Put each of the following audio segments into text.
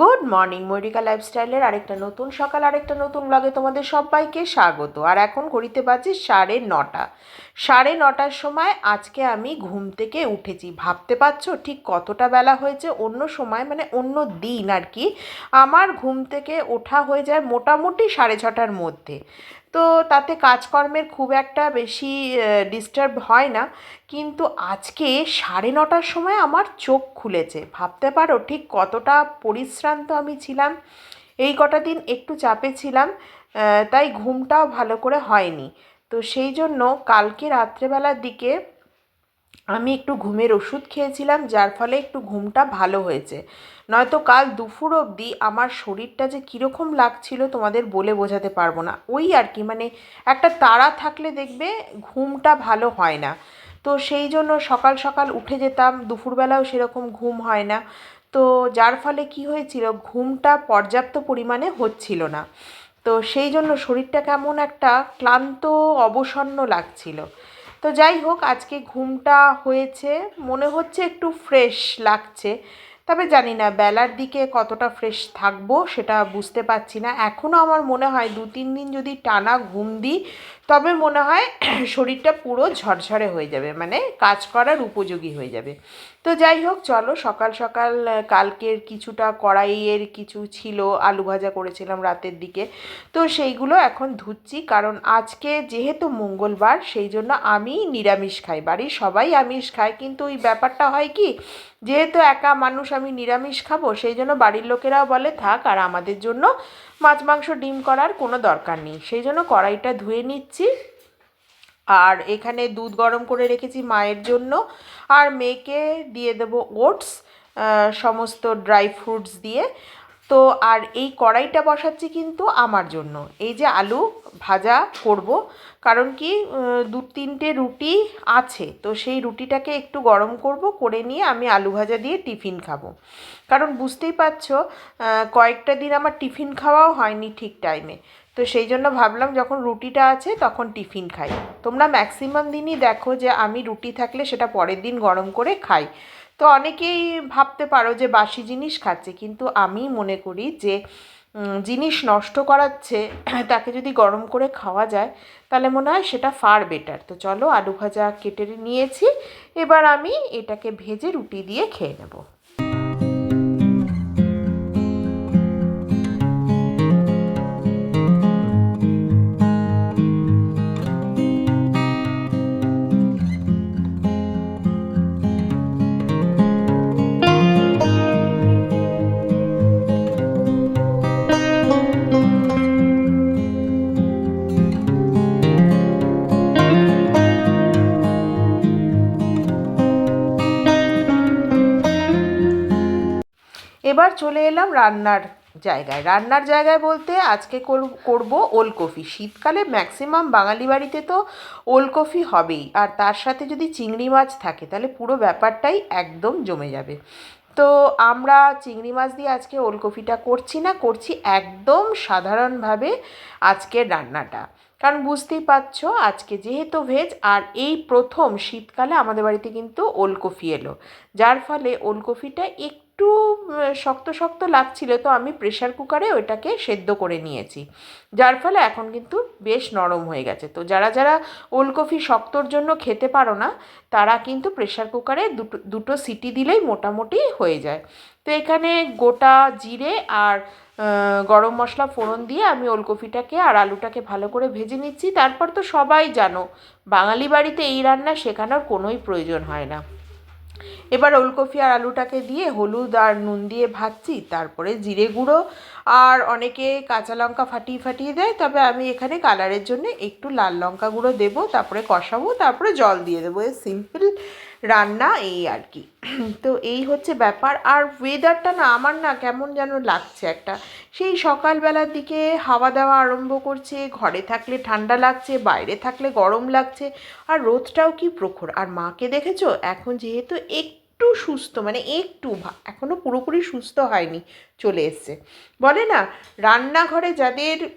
Good morning মরিকা লাইফস্টাইলের আরেকটা নতুন সকাল, আরেকটা নতুন ব্লগে তোমাদের সবাইকে স্বাগত। আর এখন ঘড়িতে বাজে সাড়ে নটা। সাড়ে নটার সময় আজকে আমি ঘুম থেকে উঠেছি। ভাবতে পারছ ঠিক কতটা বেলা হয়েছে? অন্য সময় মানে অন্য দিন আর কি। আমার ঘুম থেকে ওঠা হয়ে যায় মোটামুটি সাড়ে ছটার মধ্যে। তো তাতে কাজকর্মের খুব একটা বেশি ডিস্টার্ব হয় না। কিন্তু আজকে সাড়ে নটার সময় আমার চোখ খুলেছে। ভাবতে পারো ঠিক কতটা পরিশ্রান্ত আমি ছিলাম। এই কটা দিন একটু চাপে ছিলাম তাই ঘুমটাও ভালো করে হয়নি। তো সেই জন্য কালকে রাত্রেবেলার দিকে আমি একটু ঘুমের ওষুধ খেয়েছিলাম, যার ফলে একটু ঘুমটা ভালো হয়েছে। নয়তো কাল দুপুর অবধি আমার শরীরটা যে কীরকম লাগছিল তোমাদের বলে বোঝাতে পারব না। ওই আর কি মানে একটা তাড়া থাকলে দেখবে ঘুমটা ভালো হয় না। তো সেই জন্য সকাল সকাল উঠে যেতাম, দুপুরবেলাও সেরকম ঘুম হয় না। তো যার ফলে কি হয়েছিল, ঘুমটা পর্যাপ্ত পরিমাণে হচ্ছিল না। তো সেই জন্য শরীরটা কেমন একটা ক্লান্ত, অবসন্ন লাগছিল। তো যাই হোক আজকে ঘুমটা হয়েছে মনে হচ্ছে একটু ফ্রেশ লাগছে। তবে জানি না, বেলার দিকে কতটা ফ্রেশ থাকব সেটা বুঝতে পারছি না। এখনও আমার মনে হয় দু তিন দিন যদি টানা ঘুম দিই, তবে মনে হয় শরীরটা পুরো ঝরঝরে হয়ে যাবে মানে কাজ করার উপযোগী হয়ে যাবে। তো যাই হোক, চলো সকাল সকাল কালকের কিছুটা কড়াইয়ের কিছু ছিল, আলু ভাজা করেছিলাম রাতের দিকে। তো সেইগুলো এখন ধুচ্ছি, কারণ আজকে যেহেতু মঙ্গলবার, সেই জন্য আমি নিরামিষ খাই, বাড়ির সবাই আমিষ খায়। কিন্তু ওই ব্যাপারটা হয় কি যেহেতু একা মানুষ আমি নিরামিষ খাব, সেই জন্য বাড়ির লোকেরাও বলে, থাক, আর আমাদের জন্য মাছ, মাংস, ডিম করার কোনো দরকার নেই। সেই জন্য কড়াইটা ধুয়ে নিচ্ছি। আর এখানে দুধ গরম করে রেখেছি মায়ের জন্য। আর মেয়েকে দিয়ে দেবো ওটস সমস্ত ড্রাই ফ্রুটস দিয়ে। তো আর এই কড়াইটা বসাচ্ছি কিন্তু আমার জন্য। এই যে আলু ভাজা করব, কারণ কি দু তিনটে রুটি আছে, তো সেই রুটিটাকে একটু গরম করব, করে নিয়ে আমি আলু ভাজা দিয়ে টিফিন খাব। কারণ বুঝতেই পারছ কয়েকটা দিন আমার টিফিন খাওয়াও হয়নি ঠিক টাইমে তো সেই জন্য ভাবলাম যখন রুটিটা আছে তখন টিফিন খাই। তোমরা ম্যাক্সিমাম দিনই দেখো যে আমি রুটি থাকলে সেটা পরের দিন গরম করে খাই। তো অনেকেই ভাবতে পারো যে বাসি জিনিস খাচ্ছে, কিন্তু আমি মনে করি যে জিনিস নষ্ট করাচ্ছে, তাকে যদি গরম করে খাওয়া যায়, তাহলে মনে হয় সেটা ফার বেটার তো চলো আলু ভাজা কেটে নিয়েছি, এবার আমি এটাকে ভেজে রুটি দিয়ে খেয়ে নেব। এবার চলে এলাম রান্নার জায়গায়। রান্নার জায়গায় বলতে আজকে কর- করব ওলকপি শীতকালে ম্যাক্সিমাম বাঙালি বাড়িতে তো ওলকপি হবেই। আর তার সাথে যদি চিংড়ি মাছ থাকে, তাহলে পুরো ব্যাপারটাই একদম জমে যাবে। তো আমরা চিংড়ি মাছ দিয়ে আজকে ওলকপিটা করছি না, করছি একদম সাধারণভাবে আজকের রান্নাটা। কারণ বুঝতেই পারছ, আজকে যেহেতু ভেজ আর এই প্রথম শীতকালে আমাদের বাড়িতে কিন্তু ওলকফি এলো। যার ফলে ওলকফিটা একটু উম, শক্ত শক্ত লাগছিল তো আমি প্রেশার কুকারে ওইটাকে সেদ্ধ করে নিয়েছি। যার ফলে এখন কিন্তু বেশ নরম হয়ে গেছে। তো যারা যারা ওলকফি শক্তর জন্য খেতে পারো না তারা কিন্তু প্রেশার কুকারে দুটো দুটো সিটি দিলেই মোটামুটি হয়ে যায়। তো এখানে গোটা জিরে আর গরম মশলা ফোড়ন দিয়ে আমি ওলকপিটাকে আর আলুটাকে ভালো করে ভেজে নিচ্ছি। তারপর তো সবাই জানো বাঙালি বাড়িতে এই রান্না শেখানোর কোনোই প্রয়োজন হয় না। এবার ওলকপি আর আলুটাকে দিয়ে হলুদ আর নুন দিয়ে ভাজছি, তারপরে জিরে গুঁড়ো আর অনেকে কাঁচা লঙ্কা ফাটিয়ে ফাটিয়ে দেয়, তবে আমি এখানে কালারের জন্য একটু লাল লঙ্কা গুঁড়ো দেবো, তারপরে কষাবো, তারপরে জল দিয়ে দেবো। সিম্পল রান্না এই আর কি। তো এই হচ্ছে ব্যাপার। আর ওয়েদারটা না আমার না কেমন যেন লাগছে একটা। সেই সকালবেলার দিকে হাওয়া দেওয়া আরম্ভ করছে, ঘরে থাকলে ঠান্ডা লাগছে, বাইরে থাকলে গরম লাগছে। আর রোদটাও কি প্রখর। আর মাকে দেখেছ? এখন যেহেতু একটু একটু সুস্থ মানে একটু ভা- এখনও পুরোপুরি সুস্থ হয়নি, চলে এসছে। বলে না, রান্নাঘরে যাদের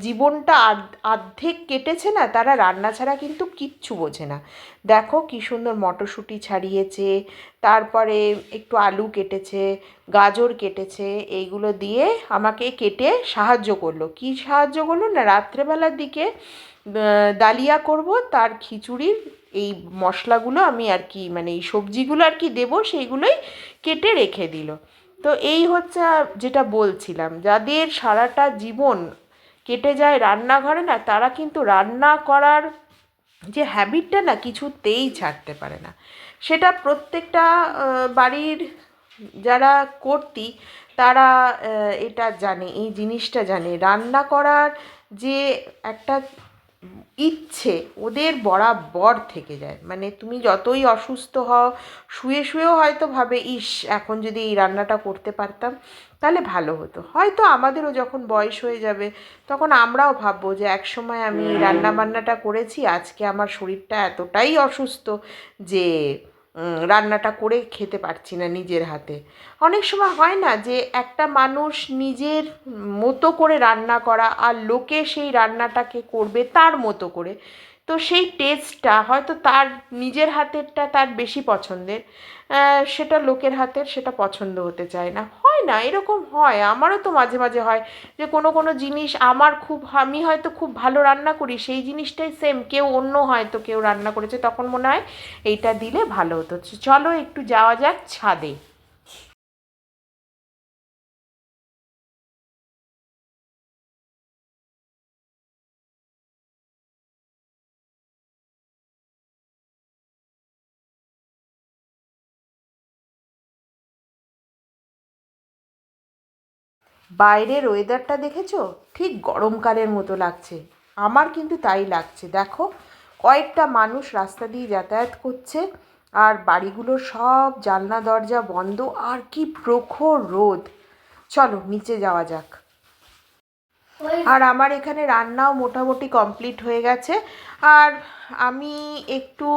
জীবনটা অর্ধেক কেটেছে না, তারা রান্না ছাড়া কিন্তু কিচ্ছু বোঝে না। দেখো কি সুন্দর মটরশুঁটি ছাড়িয়েছে, তারপরে একটু আলু কেটেছে, গাজর কেটেছে, এইগুলো দিয়ে আমাকে কেটে সাহায্য করল। কি সাহায্য করল না, রাত্রেবেলার দিকে ডালিয়া করব, তার খিচুড়ির এই মশলাগুলো আমি আর কি মানে এই সবজিগুলো আর কি দেবো, সেইগুলোই কেটে রেখে দিল। তো এই হচ্ছে যেটা বলছিলাম, যাদের সারাটা জীবন কেটে যায় রান্নাঘরে না, তারা কিন্তু রান্না করার যে হ্যাবিটটা না কিছুতেই ছাড়তে পারে না। সেটা প্রত্যেকটা বাড়ির যারা কর্তি, তারা এটা জানে, এই জিনিসটা জানে। রান্না করার যে একটা ইচ্ছে ওদের বরাবর থেকে যায়। মানে তুমি যতই অসুস্থ হও, শুয়ে শুয়েও হয়তো ভাবে, ইস, এখন যদি এই রান্নাটা করতে পারতাম, তাহলে ভালো হতো। হয়তো আমাদেরও যখন বয়স হয়ে যাবে, তখন আমরাও ভাববো যে একসময় আমি রান্না বান্নাটা করেছি, আজকে আমার শরীরটা এতটাই অসুস্থ যে রান্নাটা করে খেতে পারছি না নিজের হাতে। অনেক সময় হয় না যে একটা মানুষ নিজের মতো করে রান্না করা আর লোকে সেই রান্নাটাকে করবে তার মতো করে। তো সেই টেস্টটা হয়তো তার নিজের হাতেরটা তার বেশি পছন্দের সেটা লোকের হাতের সেটা পছন্দ হতে চায় না। না, এরকম হয়। আমারও তো মাঝে মাঝে হয় যে কোনো কোনো জিনিস আমার খুব আমি হয়তো খুব ভালো রান্না করি, সেই জিনিসটাই সেম কেউ অন্য হয়তো কেউ রান্না করেছে, তখন মনে হয় এইটা দিলে ভালো হতো। চলো একটু যাওয়া যাক ছাদে। বাইরের ওয়েদারটা দেখেছ? ঠিক গরমকালের মতো লাগছে। আমার কিন্তু তাই লাগছে। দেখো, কয়েকটা মানুষ রাস্তা দিয়ে যাতায়াত করছে আর বাড়িগুলো সব জানলা, দরজা বন্ধ। আর কি প্রখর রোদ! চলো, নিচে যাওয়া যাক। আর আমার এখানে রান্নাও মোটামুটি কমপ্লিট হয়ে গেছে। আর আমি একটু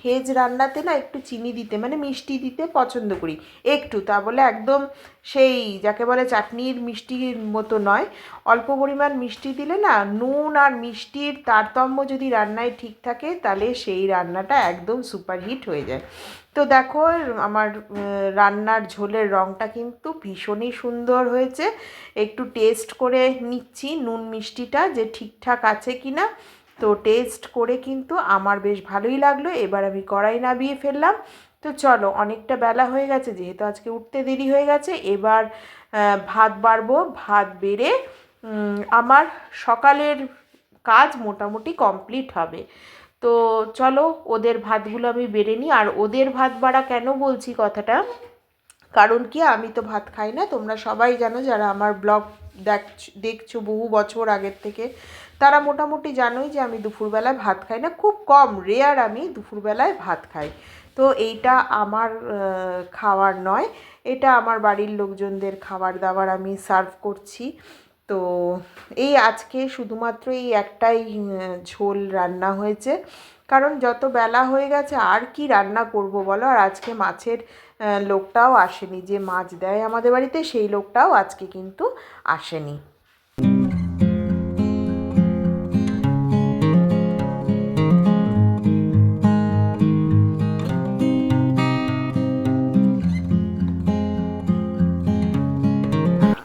ভেজ রান্নাতে না একটু চিনি দিতে মানে মিষ্টি দিতে পছন্দ করি। একটু, তা বলে একদম সেই যাকে বলে চাটনির মিষ্টির মতো নয়। অল্প পরিমাণ মিষ্টি দিলে না নুন আর মিষ্টির তারতম্য যদি রান্নায় ঠিক থাকে, তাহলে সেই রান্নাটা একদম সুপারহিট হয়ে যায়। তো দেখো, আমার রান্নার ঝোলের রঙটা কিন্তু ভীষণই সুন্দর হয়েছে। একটু টেস্ট করে নিচ্ছি নুন মিষ্টিটা যে ঠিকঠাক আছে কি না তো টেস্ট করে কিন্তু আমার বেশ ভালোই লাগল। এবার আমি কড়াই নামিয়ে ফেললাম। তো চলো, অনেকটা বেলা হয়ে গেছে, যেহেতু আজকে উঠতে দেরি হয়ে গেছে, এবার ভাত বাড়বো। ভাত বেড়ে আমার সকালের কাজ মোটামুটি কমপ্লিট হবে। তো চলো, ওদের ভাতগুলো আমি বেড়ে নিই। আর ওদের ভাত বাড়া কেন বলছি কথাটা? কারণ কি, আমি তো ভাত খাই না। তোমরা সবাই জানো, যারা আমার ব্লগ দেখছ বহু বছর আগের থেকে। তারা মোটামুটি জানোই যে আমি দুপুরবেলায় ভাত খাই না, খুব কম রেয়ার আমি দুপুরবেলায় ভাত খাই। তো এইটা আমার খাওয়ার নয়, এটা আমার বাড়ির লোকজনদের খাবার দাবার আমি সার্ভ করছি। তো এই আজকে শুধুমাত্র এই একটাই ঝোল রান্না হয়েছে। কারণ যত বেলা হয়ে গেছে, আর কি রান্না করব বলো? আর আজকে মাছের লোকটাও আসেনি। যে মাছ দেয় আমাদের বাড়িতে, সেই লোকটাও আজকে কিন্তু আসেনি।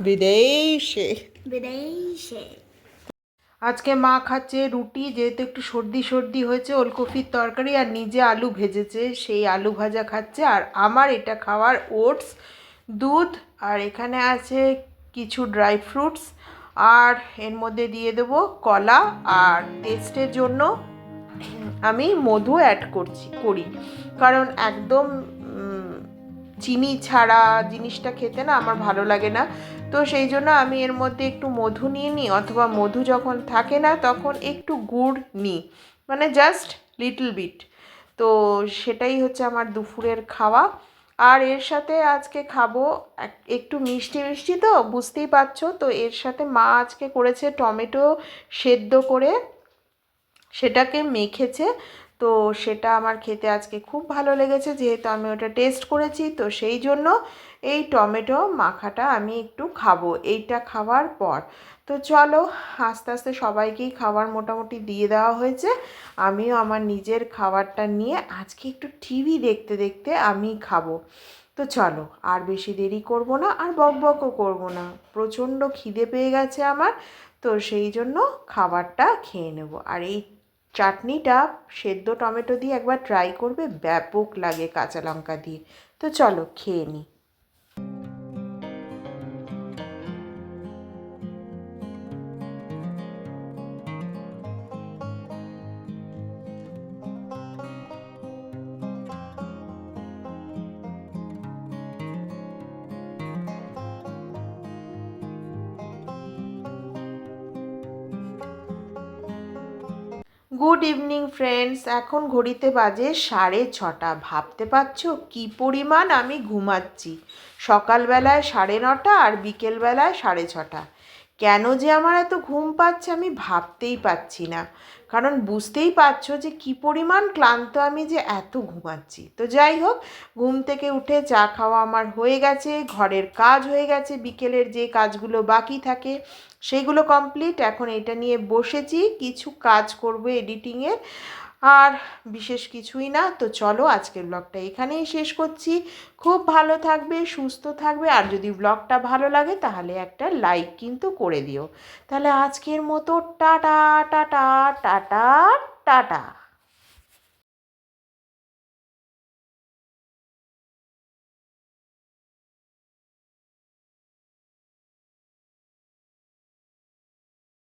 বিদেশে। বিদেশে। আজকে মা খাচ্ছে রুটি, যেহেতু একটু সর্দি সর্দি হয়েছে, ওলকপির তরকারি আর নিজে আলু ভেজেছে। সেই আলু ভাজা খাচ্ছে আর আমার এটা খাওয়ার ওটস, দুধ আর এখানে আছে কিছু ড্রাই ফ্রুটস আর এর মধ্যে দিয়ে দেবো কলা আর টেস্টের জন্য আমি মধু অ্যাড করছি, করি। কারণ একদম চিনি ছাড়া জিনিসটা খেতে না আমার ভালো লাগে না। তো সেই জন্য আমি এর মধ্যে একটু মধু নিয়ে নিই অথবা মধু যখন থাকে না তখন একটু গুড় নিই। মানে জাস্ট লিটল বিট তো সেটাই হচ্ছে আমার দুপুরের খাওয়া। আর এর সাথে আজকে খাব একটু মিষ্টি মিষ্টি তো, বুঝতেই পারছ? তো এর সাথে মা আজকে করেছে টমেটো সেদ্ধ করে। সেটাকে মেখেছে। তো সেটা আমার খেতে আজকে খুব ভালো লেগেছে, যেহেতু আমি ওটা টেস্ট করেছি, তো সেই জন্য এই টমেটো মাখাটা আমি একটু খাব, এইটা খাওয়ার পর। তো চলো, আস্তে আস্তে সবাইকেই খাবার মোটামুটি দিয়ে দেওয়া হয়েছে। আমিও আমার নিজের খাবারটা নিয়ে আজকে একটু টিভি দেখতে দেখতে আমি খাব। তো চলো, আর বেশি দেরি করব না, আর বক বকও করব না। প্রচণ্ড খিদে পেয়ে গেছে আমার, তো সেই জন্য খাবারটা খেয়ে নেব। আর এই চাটনিটা সেদ্ধ টমেটো দিয়ে একবার ট্রাই করবে, ব্যাপক লাগে কাঁচা লঙ্কা দিয়ে। তো চলো খেয়ে নিই গুড ইভিনিং, ফ্রেন্ডস। এখন ঘড়িতে বাজে সাড়ে ছটা। ভাবতে পারছ কি পরিমাণ আমি ঘুমাচ্ছি? সকালবেলায় সাড়ে নটা আর বিকেলবেলায় সাড়ে ছটা। কেন যে আমার এত ঘুম পাচ্ছে আমি ভাবতেই পাচ্ছি না। কারণ বুঝতেই পারছ যে কী পরিমাণ ক্লান্ত আমি যে এত ঘুমাচ্ছি। তো যাই হোক, ঘুম থেকে উঠে চা খাওয়া আমার হয়ে গেছে, ঘরের কাজ হয়ে গেছে, বিকেলের যে কাজগুলো বাকি থাকে সেইগুলো কমপ্লিট এখন এটা নিয়ে বসেছি, কিছু কাজ করব এডিটিংয়ের আর বিশেষ কিছুই না। তো চলো আজকের ব্লগটা এখানেই শেষ করছি। খুব ভালো থাকবে, সুস্থ থাকবে, আর যদি ব্লগটা ভালো লাগে তাহলে একটা লাইক কিন্তু করে দিও। তাহলে আজকের মতো টাটা টাটা টাটা টাটা।